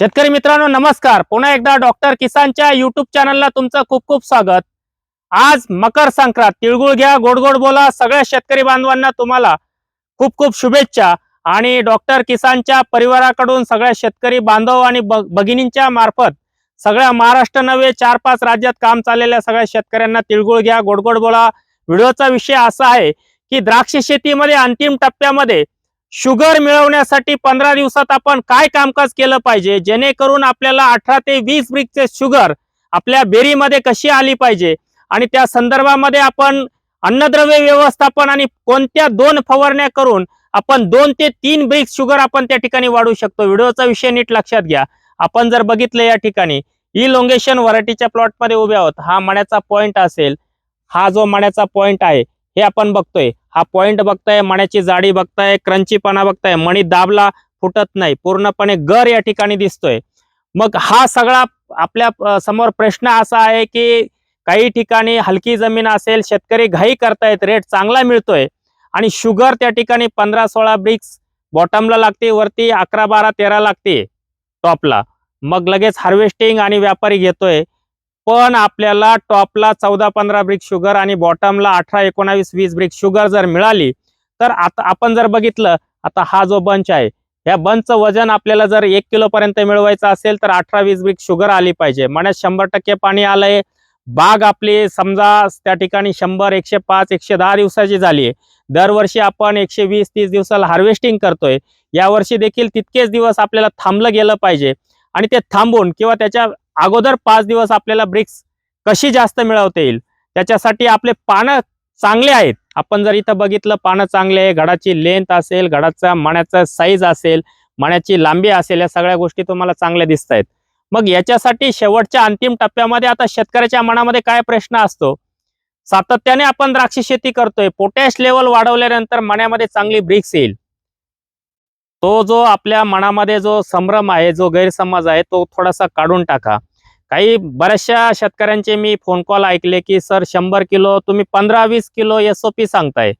शेतकरी मित्रांनो नमस्कार. पुन्हा एकदा डॉक्टर किसानच्या युट्यूब चॅनलला तुमचं खूप खूप स्वागत. आज मकर संक्रांत. तिळगुळ घ्या गोड गोड बोला. सगळ्या शेतकरी बांधवांना तुम्हाला खूप खूप शुभेच्छा. आणि डॉक्टर किसानच्या परिवाराकडून सगळ्या शेतकरी बांधव आणि भगिनींच्या मार्फत सगळ्या महाराष्ट्र नव्हे चार पाच राज्यात काम चाललेल्या सगळ्या शेतकऱ्यांना तिळगुळ घ्या गोडगोड बोला. व्हिडिओचा विषय असा आहे की द्राक्ष शेतीमध्ये अंतिम टप्प्यामध्ये शुगर मिळवण्यासाठी पंधरा दिवसात आपण काय कामकाज केलं पाहिजे? जेणेकरून आपल्याला अठरा ते वीस ब्रिकचे शुगर आपल्या बेरीमध्ये कशी आली पाहिजे? आणि त्या संदर्भामध्ये आपण अन्नद्रव्य व्यवस्थापन आणि कोणत्या दोन फवारण्या करून आपण दोन ते तीन ब्रिक्स शुगर आपण त्या ठिकाणी वाढवू शकतो? व्हिडिओचा विषय नीट लक्षात घ्या. आपण जर बघितलं या ठिकाणी इलोंगेशन व्हरायटीच्या प्लॉटमध्ये उभे आहोत. हा मण्याचा पॉइंट असेल. हा जो मण्याचा पॉइंट आहे हे आपण बघतोय. हा पॉइंट बघताय मण्याची जाडी बघताय क्रंचीपणा बघताय मणी दाबला फुटत नाही. पूर्णपणे गर या ठिकाणी दिसतोय. मग हा सगळा आपल्यासमोर प्रश्न असा आहे की काही ठिकाणी हलकी जमीन असेल शेतकरी घाई करतायत रेट चांगला मिळतोय आणि शुगर त्या ठिकाणी पंधरा सोळा ब्रिक्स बॉटमला लागते वरती अकरा बारा तेरा लागते टॉपला मग लगेच हार्वेस्टिंग आणि व्यापारी घेतोय. पण आपल्याला टॉपला चौदा पंधरा ब्रिक शुगर आणि बॉटमला अठरा एकोणावीस वीस ब्रिक शुगर जर मिळाली तर आता आपण जर बघितलं आता हा जो बंच आहे या बंचचं वजन आपल्याला जर एक किलो पर्यंत मिळवायचं असेल तर अठरा वीस ब्रिक शुगर आली पाहिजे. म्हणजे शंभर टक्के पाणी आलंय. बाग आपली समजा त्या ठिकाणी शंभर एकशे पाच एकशे दहा दिवसाची झाली आहे. दरवर्षी आपण एकशे वीस तीस दिवसाला हार्वेस्टिंग करतोय. यावर्षी देखील तितकेच दिवस आपल्याला थांबलं गेलं पाहिजे. आणि ते थांबून किंवा त्याच्या अगोदर पाच दिवस आपल्याला ब्रिक्स कशी जास्त मिळवता येईल त्याच्यासाठी आपले पानं चांगले आहेत. आपण जर इथं बघितलं पानं चांगले आहे घडाची लेंथ असेल घडाचा मण्याचा साईज असेल मण्याची लांबी असेल या सगळ्या गोष्टी तुम्हाला चांगल्या दिसत आहेत. मग याच्यासाठी शेवटच्या अंतिम टप्प्यामध्ये आता शेतकऱ्याच्या मनामध्ये काय प्रश्न असतो? सातत्याने आपण द्राक्ष शेती करतोय पोटॅश लेवल वाढवल्यानंतर मण्यामध्ये चांगली ब्रिक्स येईल. तो जो आपल्या मनामध्ये जो संभ्रम आहे जो गैरसमज आहे तो थोडासा काढून टाका. काही बऱ्याचशा शेतकऱ्यांचे मी फोन कॉल ऐकले की सर शंभर किलो तुम्ही पंधरा वीस किलो एस ओ पी सांगताय.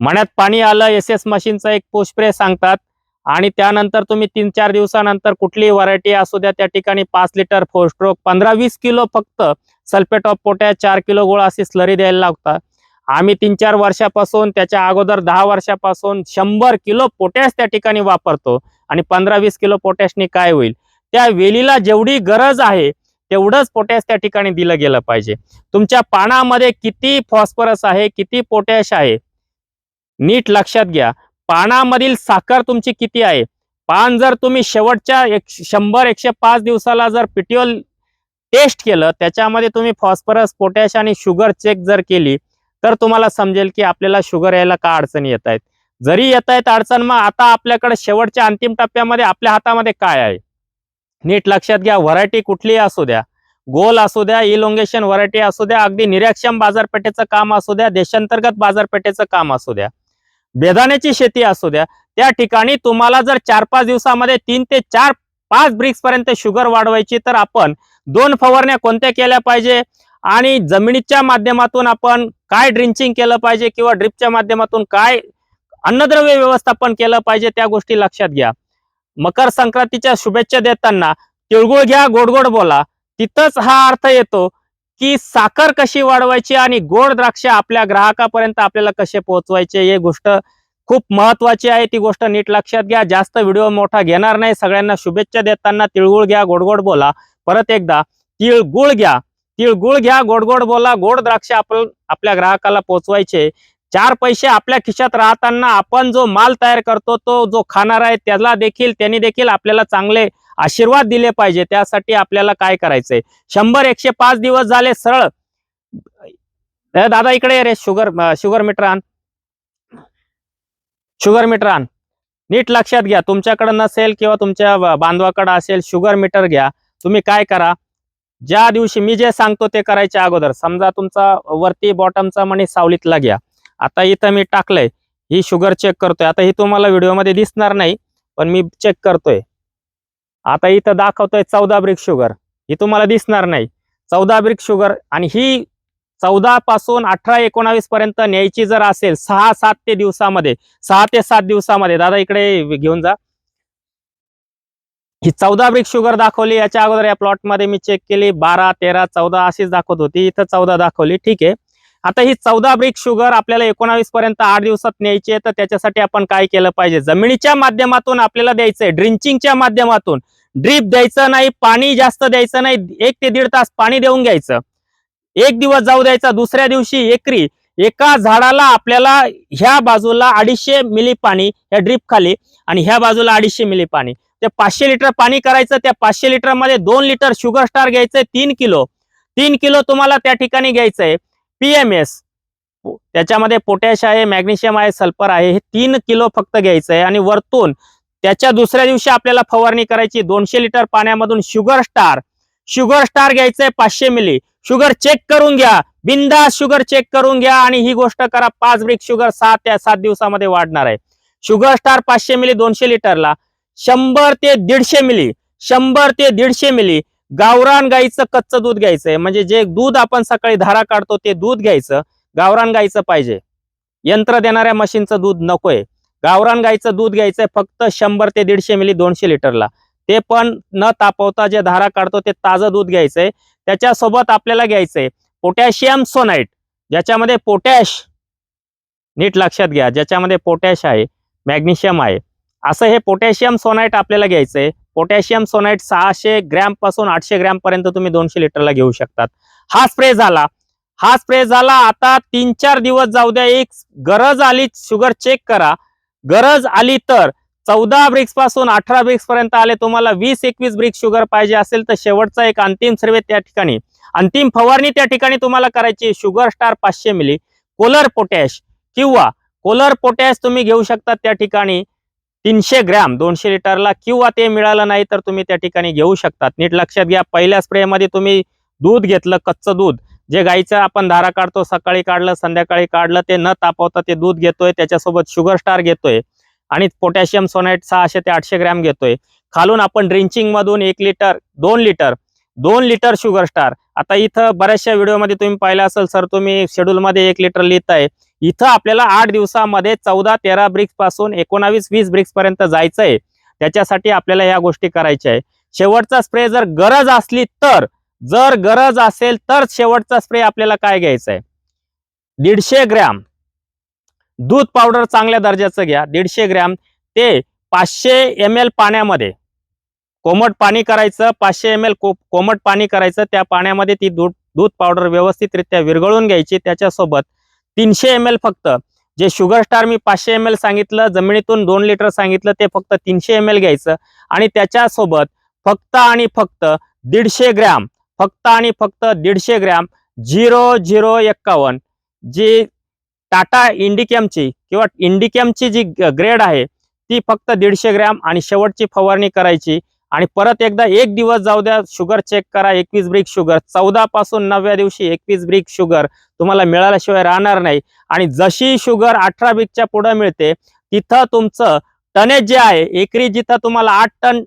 मण्यात पाणी आलं एस एस मशीनचा एक पुष्प्रे सांगतात. आणि त्यानंतर तुम्ही तीन चार दिवसानंतर कुठलीही व्हरायटी असू द्या त्या ठिकाणी पाच लिटर फोर स्ट्रोक पंधरा वीस किलो फक्त सल्फेट ऑफ पोटॅश चार किलो गोळा अशी स्लरी द्यायला लागतात. आम्ही तीन चार वर्षापासून त्याच्या अगोदर दहा वर्षापासून शंभर किलो पोटॅश त्या ठिकाणी वापरतो. आणि पंधरा वीस किलो पोटॅशनी काय होईल? त्या वेलीला जेवढी गरज आहे तेवढंच पोटॅश त्या ठिकाणी दिलं गेलं पाहिजे. तुमच्या पानामध्ये किती फॉस्फरस आहे किती पोटॅश आहे? नीट लक्षात घ्या. पानामधील साखर तुमची किती आहे? पान जर तुम्ही शेवटच्या एक शंभर एकशे पाच दिवसाला जर पिटिओल टेस्ट केलं त्याच्यामध्ये तुम्ही फॉस्फरस पोटॅश आणि शुगर चेक जर केली तर तुम्हाला समजेल की आपल्याला शुगर यायला का अडचणी येत आहेत. जरी येत आहेत अडचण मग आता आपल्याकडे शेवटच्या अंतिम टप्प्यामध्ये आपल्या हातामध्ये काय आहे? नीट लक्षात घ्या व्हरायटी कुठलीही असू द्या. गोल असू द्या इलोंगेशन व्हरायटी असू द्या अगदी निरक्षम बाजारपेठेचं काम असू द्या देशांतर्गत बाजारपेठेचं काम असू द्या. बेदाण्याची शेती असू द्या त्या ठिकाणी तुम्हाला जर चार पाच दिवसामध्ये तीन ते चार पाच ब्रिक्स पर्यंत शुगर वाढवायची तर आपण दोन फवारण्या कोणत्या केल्या पाहिजे? आणि जमिनीच्या माध्यमातून आपण काय ड्रिंचिंग केलं पाहिजे किंवा ड्रिपच्या माध्यमातून काय अन्नद्रव्य व्यवस्थापन केलं पाहिजे त्या गोष्टी लक्षात घ्या. मकर संक्रांतीच्या शुभेच्छा देताना तिळगुळ घ्या गोड गोड बोला. तिथंच हा अर्थ येतो की साखर कशी वाढवायची आणि गोड द्राक्ष आपल्या ग्राहकापर्यंत आपल्याला कसे पोहोचवायचे हे गोष्ट खूप महत्वाची आहे. ती गोष्ट नीट लक्षात घ्या. जास्त व्हिडिओ मोठा घेणार नाही. सगळ्यांना शुभेच्छा देताना तिळगुळ घ्या गोड गोड बोला. परत एकदा तिळगुळ घ्या. तिळगुळ घ्या गोड गोड बोला. गोड द्राक्ष आपण आपल्या ग्राहकाला पोहोचवायचे. चार पैसे आपल्या खिशात राहताना आपण जो माल तयार करतो तो जो खाणार आहे त्याला देखील त्यांनी देखील आपल्याला चांगले आशीर्वाद दिले पाहिजे. त्यासाठी आपल्याला काय करायचंय? शंभर एकशे पाच दिवस झाले सरळ. दादा इकडे रे शुगर शुगर मीटर आण. शुगर मीटर आण. नीट लक्षात घ्या. तुमच्याकडे नसेल किंवा तुमच्या बांधवाकडं बांधवाकडे असेल शुगर मीटर घ्या. तुम्ही काय करा? ज्या दिवशी मी जे सांगतो ते करायच्या अगोदर. समजा तुमचा वरती बॉटमचा मणी सावलीतला घ्या. आता इथं मी टाकलंय. ही शुगर चेक करतोय. आता ही तुम्हाला व्हिडिओमध्ये दिसणार नाही पण मी चेक करतोय. आता इथं दाखवतोय चौदा ब्रिक शुगर ही तुम्हाला दिसणार नाही. चौदा ब्रिक शुगर आणि ही चौदा पासून अठरा एकोणावीस पर्यंत न्यायची जर असेल सहा सात ते दिवसामध्ये सहा ते सात दिवसामध्ये दादा इकडे घेऊन जा. ही चौदा ब्रिक शुगर दाखवली याच्या अगोदर या प्लॉटमध्ये मी चेक केली बारा तेरा चौदा अशीच दाखवत होती. इथं चौदा दाखवली ठीक आहे. आता ही चौदा ब्रिक शुगर आपल्याला एकोणावीस पर्यंत आठ दिवसात न्यायची आहे तर त्याच्यासाठी आपण काय केलं पाहिजे? जमिनीच्या माध्यमातून आपल्याला द्यायचंय ड्रिंचिंगच्या माध्यमातून. ड्रीप द्यायचं नाही पाणी जास्त द्यायचं नाही एक ते दीड तास पाणी देऊन घ्यायचं. एक दिवस जाऊ द्यायचा दुसऱ्या दिवशी एकरी. एका झाडाला आपल्याला ह्या बाजूला अडीचशे मिली पाणी ह्या ड्रीप खाली आणि ह्या बाजूला अडीचशे मिली पाणी. ते पाचशे लिटर पाणी करायचं त्या पाचशे लिटरमध्ये दोन लिटर शुगर स्टार घ्यायचंय तीन किलो. तीन किलो तुम्हाला त्या ठिकाणी घ्यायचंय. पीएमएस त्याच्यामध्ये पोटॅश आहे मॅग्नेशियम आहे सल्फर आहे. हे तीन किलो फक्त घ्यायचं आहे. आणि वरतून त्याच्या दुसऱ्या दिवशी आपल्याला फवारणी करायची. दोनशे लिटर पाण्यामधून शुगर स्टार शुगर स्टार घ्यायचंय पाचशे मिली शुगर चेक करून घ्या. बिंदा शुगर चेक करून घ्या. आणि ही गोष्ट करा. पाच ब्रिक शुगर सात त्या सात दिवसामध्ये वाढणार आहे. शुगर स्टार पाचशे मिली दोनशे लिटरला. शंभर ते दीडशे मिली शंभर ते दीडशे मिली गावरान गाईचं कच्चं दूध घ्यायचंय. म्हणजे जे दूध आपण सकाळी धारा काढतो ते दूध घ्यायचं. गावरान गाईचं पाहिजे. यंत्र देणाऱ्या मशीनचं दूध नकोय. गावरान गाईचं दूध घ्यायचंय फक्त शंभर ते दीडशे मिली दोनशे लिटरला. ते पण न तापवता जे धारा काढतो ते ताजं दूध घ्यायचंय. त्याच्यासोबत आपल्याला घ्यायचंय पोटॅशियम सोनाईट ज्याच्यामध्ये पोटॅश नीट लक्षात घ्या ज्याच्यामध्ये पोटॅश आहे मॅग्नेशियम आहे. असं हे पोटॅशियम सोनाईट आपल्याला घ्यायचंय. पोटॅशियम सोनाईट सहाशे ग्रॅमपासून आठशे ग्रॅम पर्यंत तुम्ही दोनशे लिटरला घेऊ शकतात. हा स्प्रे झाला. हा स्प्रे झाला आता तीन चार दिवस जाऊ द्या एक गरज आली शुगर चेक करा. गरज आली तर चौदा ब्रिक्सपासून अठरा ब्रिक्स पर्यंत आले तुम्हाला वीस एकवीस ब्रिक्स शुगर पाहिजे असेल तर शेवटचा एक अंतिम सर्वे त्या ठिकाणी. अंतिम फवारणी त्या ठिकाणी तुम्हाला करायची शुगर स्टार पाचशे मिली. कोलर पोटॅश किंवा कोलर पोटॅश तुम्ही घेऊ शकता त्या ठिकाणी. तीनशे ग्रॅम दोनशे लिटरला किंवा ते मिळालं नाही तर तुम्ही त्या ठिकाणी घेऊ शकतात. नीट लक्षात घ्या पहिल्या स्प्रेमध्ये तुम्ही दूध घेतलं कच्चं दूध. जे गाईचं आपण धारा काढतो सकाळी काढलं संध्याकाळी काढलं ते न तापवता ते दूध घेतोय त्याच्यासोबत शुगर स्टार घेतोय. आणि पोटॅशियम सोनाईट सहाशे ते आठशे ग्रॅम घेतोय. खालून आपण ड्रिंचिंग मधून एक लिटर दोन लिटर दोन लिटर शुगर स्टार. आता इथं बऱ्याचशा व्हिडिओमध्ये तुम्ही पाहिलं असेल सर तुम्ही शेड्यूल मध्ये एक लिटर लिहिताय. इथं आपल्याला आठ दिवसामध्ये चौदा तेरा ब्रिक्सपासून एकोणावीस वीस ब्रिक्स पर्यंत जायचंय. त्याच्यासाठी आपल्याला ह्या गोष्टी करायच्या आहे. शेवटचा स्प्रे जर गरज असली तर जर गरज असेल तर शेवटचा स्प्रे आपल्याला काय घ्यायचा आहे दीडशे ग्रॅम. दूध पावडर चांगल्या दर्जाचं घ्या. दीडशे ग्रॅम. ते पाचशे एम एल पाण्यामध्ये. कोमट पाणी करायचं पाचशे एम एल कोमट पाणी करायचं त्या पाण्यामध्ये ती दूध दूध पावडर व्यवस्थितरित्या विरघळून घ्यायची. त्याच्यासोबत तीनशे एम एल फक्त. जे शुगर स्टार मी पाचशे एम एल सांगितलं जमिनीतून दोन लिटर सांगितलं ते फक्त तीनशे एम एल घ्यायचं. आणि त्याच्यासोबत फक्त आणि फक्त दीडशे ग्रॅम फक्त आणि फक्त दीडशे ग्रॅम झिरो झिरो एक्कावन्न जी टाटा इंडिकॅमची किंवा इंडिकॅमची जी ग्रेड आहे ती फक्त दीडशे ग्रॅम आणि शेवटची फवारणी करायची. आणि परत एकदा एक दिवस जाऊ द्या शुगर चेक करा एकवीस ब्रिक शुगर. चौदा पासून नवव्या दिवशी एकवीस ब्रिक शुगर तुम्हाला मिळाल्याशिवाय राहणार नाही. आणि जशी शुगर अठरा ब्रिकच्या पुढे मिळते तिथं तुमचं टनेज जे आहे एकरी जिथं तुम्हाला आठ टन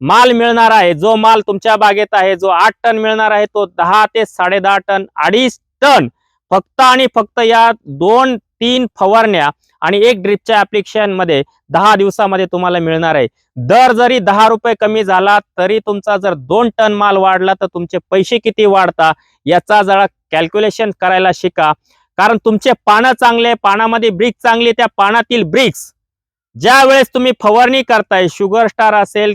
माल मिळणार आहे जो माल तुमच्या बागेत आहे जो आठ टन मिळणार आहे तो दहा ते साडेदहा टन अडीच टन. फक्त आणि फक्त या दोन तीन फवारण्या आणि एक ड्रिपच्या ऍप्लिकेशनमध्ये दहा दिवसामध्ये तुम्हाला मिळणार आहे. दर जरी दहा रुपये कमी झाला तरी तुमचा जर दोन टन माल वाढला तर तुमचे पैसे किती वाढता याचा जरा कॅल्क्युलेशन करायला शिका. कारण तुमचे पानं चांगले पानामध्ये ब्रिक्स चांगली त्या पानातील ब्रिक्स ज्या वेळेस तुम्ही फवारणी करताय शुगर स्टार असेल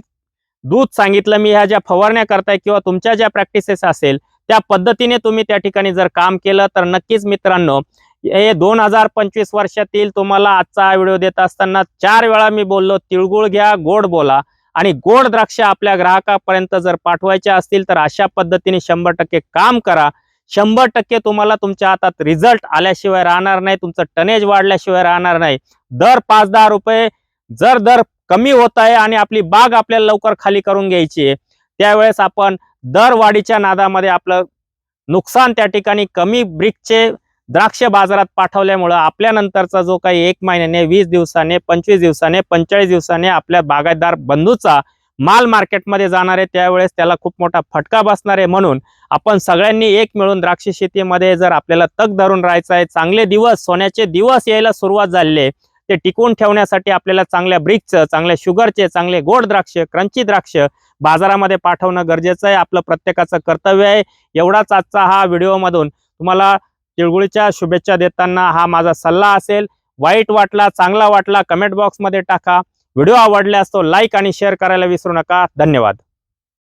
दूध सांगितलं मी ह्या ज्या फवारण्या करताय किंवा तुमच्या ज्या प्रॅक्टिसेस असेल त्या पद्धतीने तुम्ही त्या ठिकाणी जर काम केलं तर नक्कीच मित्रांनो हे दोन हजार पंचवीस वर्षातील तुम्हाला आजचा व्हिडिओ देत असताना चार वेळा मी बोललो तिळगुळ घ्या गोड बोला. आणि गोड द्राक्ष आपल्या ग्राहकापर्यंत जर पाठवायच्या असतील तर अशा पद्धतीने शंभर टक्के काम करा. शंभर टक्के तुम्हाला तुमच्या हातात रिझल्ट आल्याशिवाय राहणार नाही तुमचं टनेज वाढल्याशिवाय राहणार नाही. दर पाच दहा रुपये जर दर कमी होत आहे आणि आपली बाग आपल्याला लवकर खाली करून घ्यायची आहे त्यावेळेस आपण दर वाढीच्या नादामध्ये आपलं नुकसान त्या ठिकाणी कमी ब्रिकचे द्राक्ष बाजारात पाठवल्यामुळं आपल्या नंतरचा जो काही एक महिन्याने वीस दिवसाने पंचवीस दिवसाने पंचेचाळीस दिवसाने आपल्या बागायतदार बंधूचा माल मार्केटमध्ये जाणार आहे. त्यावेळेस त्याला खूप मोठा फटका बसणार आहे. म्हणून आपण सगळ्यांनी एक मिळून द्राक्ष शेतीमध्ये जर आपल्याला तग धरून राहायचं आहे चांगले दिवस सोन्याचे दिवस यायला सुरुवात झालेले ते टिकवून ठेवण्यासाठी आपल्याला चांगल्या ब्रिकचं चांगल्या शुगरचे चांगले गोड द्राक्ष क्रंची द्राक्ष बाजारामध्ये पाठवणं गरजेचं आहे. आपलं प्रत्येकाचं कर्तव्य आहे. एवढाच आजचा हा व्हिडिओमधून तुम्हाला तिळगुळीच्या शुभेच्छा देताना हा माझा सल्ला असेल. वाईट वाटला चांगला वाटला कमेंट बॉक्समध्ये टाका. व्हिडिओ आवडल्यास तो लाईक आणि शेअर करायला विसरू नका. धन्यवाद.